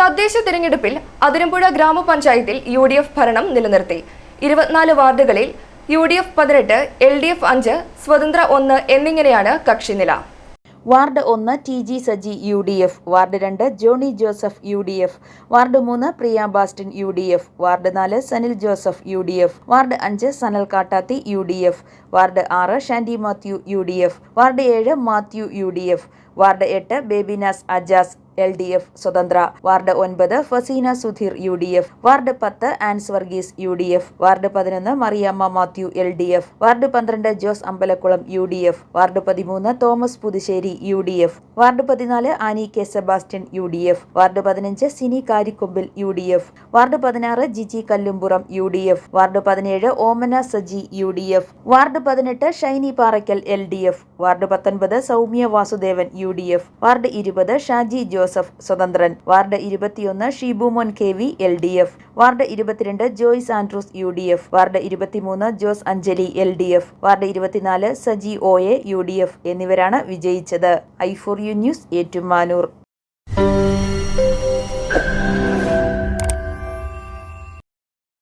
തദ്ദേശ തിരഞ്ഞെടുപ്പിൽ അതിരമ്പുഴ ഗ്രാമപഞ്ചായത്തിൽ യു ഡി എഫ് ഭരണം നിലനിർത്തി. ഇരുപത്തിനാല് വാർഡുകളിൽ യു ഡി എഫ് പതിനെട്ട് എൽ ഡി എഫ് അഞ്ച് സ്വതന്ത്ര ഒന്ന് എന്നിങ്ങനെയാണ് കക്ഷിനില വാർഡ് ഒന്ന് T G Saji U D F ward രണ്ട് Johny Joseph U D F ward മൂന്ന് Priya Bastin U D F ward നാല് Sanil Joseph U D F ward അഞ്ച് Sanal Kattathi U D F ward ആറ് Shandy Mathew U D F ward ഏഴ് Mathew U D F ward എട്ട് Babinas Ajas L D F സ്വതന്ത്ര ward ഒൻപത് Fasina Sudheer U D F ward പത്ത് Ans Varghese U D F ward പതിനൊന്ന് Mariyamma Mathew L D F ward പന്ത്രണ്ട് Jose Ambalakkulam U D F ward പതിമൂന്ന് Thomas Puthussery U D F ward പതിനാല് Annie K Sebastian U D F ward പതിനഞ്ച് Sini Karikkombil U D F ward പതിനാറ് Jiji Kallumpuram U D F ward പതിനേഴ് Omana Saji U D F ward പതിനെട്ട് Shiny Parackal L D F ward പത്തൊൻപത് Soumya Vasudevan U D F ward ഇരുപത് ഷാജി ജോസഫ് സ്വതന്ത്രൻ. Ward ഇരുപത്തിയൊന്ന് Sheebumon K V L D F. Ward ഇരുപത്തിരണ്ട് Joyce Andrews U D F. Ward ഇരുപത്തിമൂന്ന് Jose Anjali L D F. Ward ഇരുപത്തിനാല് Saji O A U D F. എന്നിവരാണ് വിജയിച്ചത്. I for U news Ettumanoor.